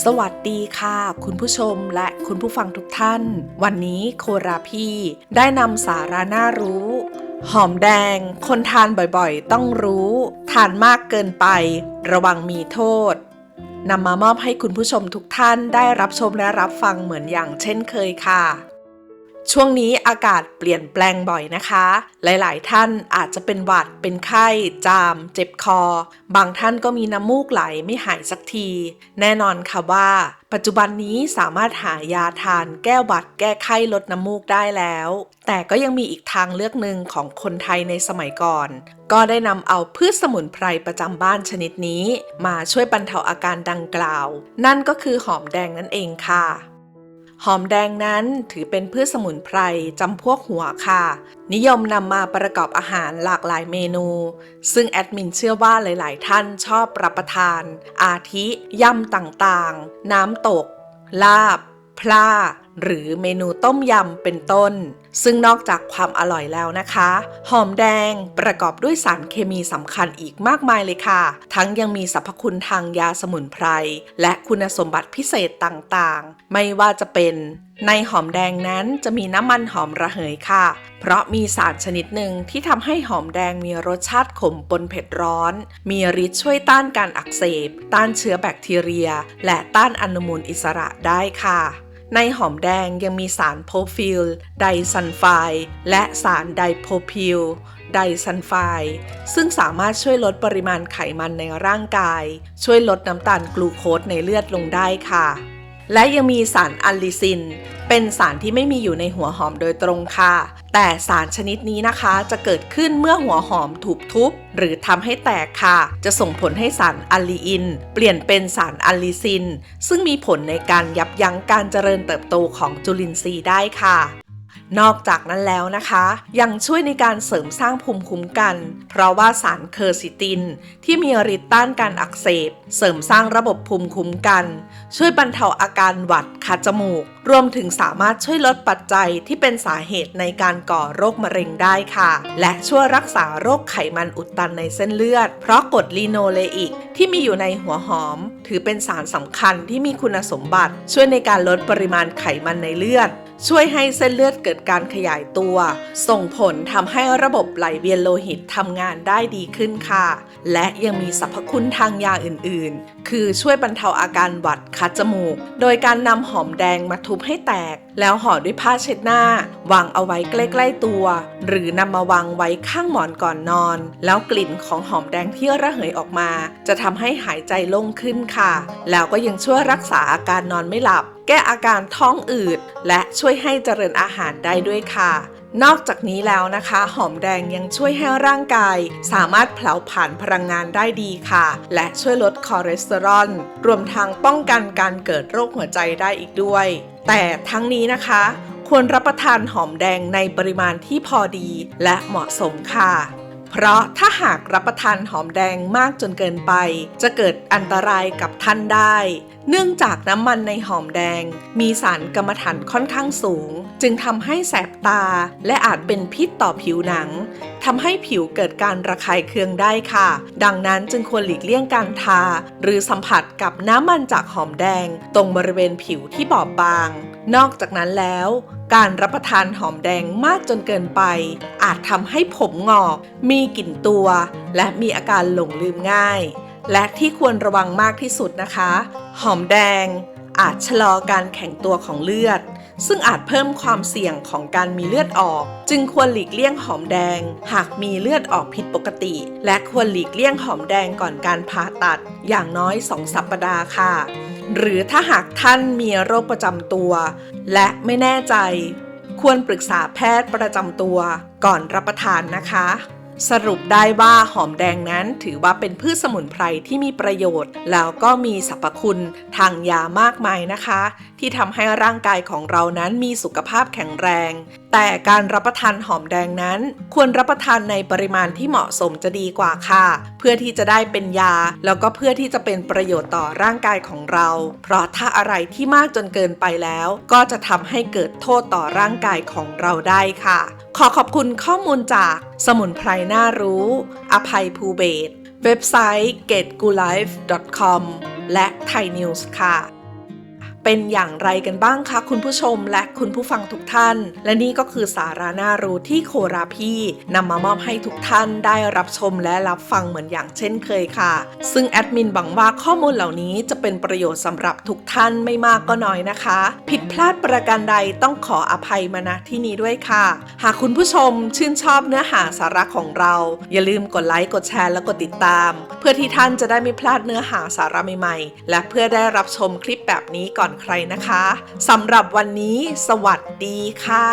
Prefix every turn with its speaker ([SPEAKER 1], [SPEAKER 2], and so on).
[SPEAKER 1] สวัสดีค่ะ คุณผู้ชมและคุณผู้ฟังทุกท่าน วันนี้โคราพี่ได้นำสาระน่ารู้ หอมแดง คนทานบ่อยๆ ต้องรู้ ทานมากเกินไป ระวังมีโทษนำมามอบให้คุณผู้ชมทุกท่านได้รับชมและรับฟังเหมือนอย่างเช่นเคยค่ะ ช่วงนี้อากาศเปลี่ยนแปลงบ่อยนะคะ หลาย ๆ ท่านอาจจะเป็นหวัด เป็นไข้ จาม เจ็บคอ บางท่านก็มีน้ำมูกไหลไม่หายสักที แน่นอนค่ะว่า ปัจจุบันนี้สามารถหายาทานแก้หวัด แก้ไข้ลดน้ำมูกได้แล้ว แต่ก็ยังมีอีกทางเลือกหนึ่งของคนไทยในสมัยก่อน ก็ได้นำเอาพืชสมุนไพรประจำบ้านชนิดนี้ มาช่วยบรรเทาอาการดังกล่าว นั่นก็คือหอมแดงนั่นเองค่ะ หอมแดงนั้นถือเป็นพืชสมุนไพรจำพวกหัวค่ะ นิยมนำมาประกอบอาหารหลากหลายเมนู ซึ่งแอดมินเชื่อว่าหลายๆ ท่านชอบรับประทาน อาทิ ยำต่างๆ น้ำตก ลาบ พลา หรือเมนูต้มยำเป็นต้น ซึ่งนอกจากความอร่อยแล้วนะคะ หอมแดงประกอบด้วยสารเคมีสำคัญอีกมากมายเลยค่ะ ทั้งยังมีสรรพคุณทางยาสมุนไพร และคุณสมบัติพิเศษต่างๆ ไม่ว่าจะเป็น ในหอมแดงนั้นจะมีน้ำมันหอมระเหยค่ะ เพราะมีสารชนิดหนึ่งที่ทำให้หอมแดงมีรสชาติขมปนเผ็ดร้อน มีฤทธิ์ช่วยต้านการอักเสบ ต้านเชื้อแบคทีเรีย และต้านอนุมูลอิสระได้ค่ะ ในหอมแดงยังมีสารโพฟิล ไดซันไฟและสารไดโพพิลไดซันไฟซึ่งสามารถช่วยลดปริมาณไขมันในร่างกาย ช่วยลดน้ำตาลกลูโคสในเลือดลงได้ค่ะ และยังมีสารอัลลิซิน เป็นสารที่ไม่มีอยู่ในหัวหอมโดยตรงค่ะ แต่สารชนิดนี้นะคะจะเกิดขึ้นเมื่อหัวหอมถูกทุบ หรือทำให้แตกค่ะ จะส่งผลให้สารอัลลีอิน เปลี่ยนเป็นสารอัลลิซิน ซึ่งมีผลในการยับยั้งการเจริญเติบโตของจุลินทรีย์ได้ค่ะ นอกจากนั้นแล้วนะคะ ยังช่วยในการเสริมสร้างภูมิคุ้มกัน เพราะว่าสารเคอร์ซิติน ที่มีฤทธิ์ต้านการอักเสบ เสริมสร้างระบบภูมิคุ้มกัน ช่วยบรรเทาอาการหวัดคัดจมูก รวมถึงสามารถช่วยลดปัจจัยที่เป็นสาเหตุในการก่อโรคมะเร็งได้ค่ะ และช่วยรักษาโรคไขมันอุดตันในเส้นเลือด เพราะกรดลีโนเลอิกที่มีอยู่ในหัวหอม ถือเป็นสารสำคัญที่มีคุณสมบัติ ช่วยในการลดปริมาณไขมันในเลือด ช่วยให้เส้นเลือดเกิดการขยายตัว ส่งผลทำให้ระบบไหลเวียนโลหิตทำงานได้ดีขึ้นค่ะ และยังมีสรรพคุณทางยาอื่นๆ คือช่วยบรรเทาอาการหวัดคัดจมูก โดยการนำหอมแดงมาทุบให้แตกแล้วห่อด้วยผ้าเช็ดหน้าวางเอาไว้ใกล้ ๆตัว หรือนำมาวางไว้ข้างหมอนก่อนนอน แล้วกลิ่นของหอมแดงที่ระเหยออกมา จะทำให้หายใจโล่งขึ้นค่ะ แล้วก็ยังช่วยรักษาอาการนอนไม่หลับ แก้อาการท้องอืด และช่วยให้เจริญอาหารได้ด้วยค่ะ นอกจากนี้แล้วนะคะ หอมแดงยังช่วยให้ร่างกาย สามารถเผาผลาญพลังงานได้ดีค่ะ และช่วยลดคอเลสเตอรอลรวมทั้งป้องกันการเกิดโรคหัวใจได้อีกด้วย แต่ทั้งนี้นะคะ ควรรับประทานหอมแดงในปริมาณที่พอดีและเหมาะสมค่ะ เพราะถ้าหากรับประทานหอมแดงมากจนเกินไป จะเกิดอันตรายกับท่านได้ เนื่องจากน้ำมันในหอมแดง มีสารกรรมฐานค่อนข้างสูง จึงทำให้แสบตา และอาจเป็นพิษต่อผิวหนังทำให้ผิวเกิดการระคายเคืองได้ค่ะ ดังนั้นจึงควรหลีกเลี่ยงการทา หรือสัมผัสกับน้ำมันจากหอมแดง ตรงบริเวณผิวที่บอบบาง นอกจากนั้นแล้ว การรับประทานหอมแดงมากจนเกินไป อาจทำให้ผมงอก มีกลิ่นตัว และมีอาการหลงลืมง่าย และที่ควรระวังมากที่สุดนะคะ หอมแดง อาจชะลอการแข็งตัวของเลือด ซึ่งอาจเพิ่มความเสี่ยงของการมีเลือดออก จึงควรหลีกเลี่ยงหอมแดง หากมีเลือดออกผิดปกติ และควรหลีกเลี่ยงหอมแดงก่อนการผ่าตัด อย่างน้อย 2 สัปดาห์ค่ะ หรือถ้าหากท่านมีโรคประจำตัว และไม่แน่ใจ ควรปรึกษาแพทย์ประจำตัวก่อนรับประทานนะคะ สรุปได้ว่าหอมแดงนั้นถือว่าเป็นพืชสมุนไพรที่มีประโยชน์ แล้วก็มีสรรพคุณทางยามากมายนะคะ ที่ทำให้ร่างกายของเรานั้นมีสุขภาพแข็งแรง แต่การรับประทานหอมแดงนั้น ควรรับประทานในปริมาณที่เหมาะสมจะดีกว่าค่ะ เพื่อที่จะได้เป็นยา แล้วก็เพื่อที่จะเป็นประโยชน์ต่อร่างกายของเรา เพราะถ้าอะไรที่มากจนเกินไปแล้ว ก็จะทำให้เกิดโทษต่อร่างกายของเราได้ค่ะ ขอขอบคุณข้อมูลจากสมุนไพรน่ารู้ อภัยภูเบศเว็บไซต์ getgulife.com และ Thai News ค่ะ เป็นอย่างไรกันบ้างคะคุณผู้ชมและคุณผู้ฟังทุกท่าน และนี่ก็คือสาระน่ารู้ที่โคราพี่นำมามอบให้ทุกท่านได้รับชมและรับฟังเหมือนอย่างเช่นเคยค่ะ ซึ่งแอดมินหวังว่าข้อมูลเหล่านี้จะเป็นประโยชน์สำหรับทุกท่านไม่มากก็น้อยนะคะ ผิดพลาดประการใดต้องขออภัยมาณที่นี้ด้วยค่ะ หากคุณผู้ชมชื่นชอบเนื้อหาสาระของเรา อย่าลืมกดไลค์กดแชร์และกดติดตาม เพื่อที่ท่านจะได้ไม่พลาดเนื้อหาสาระใหม่ๆ และเพื่อได้รับชมคลิป แบบนี้ก่อนใครนะคะสำหรับวันนี้ สวัสดีค่ะ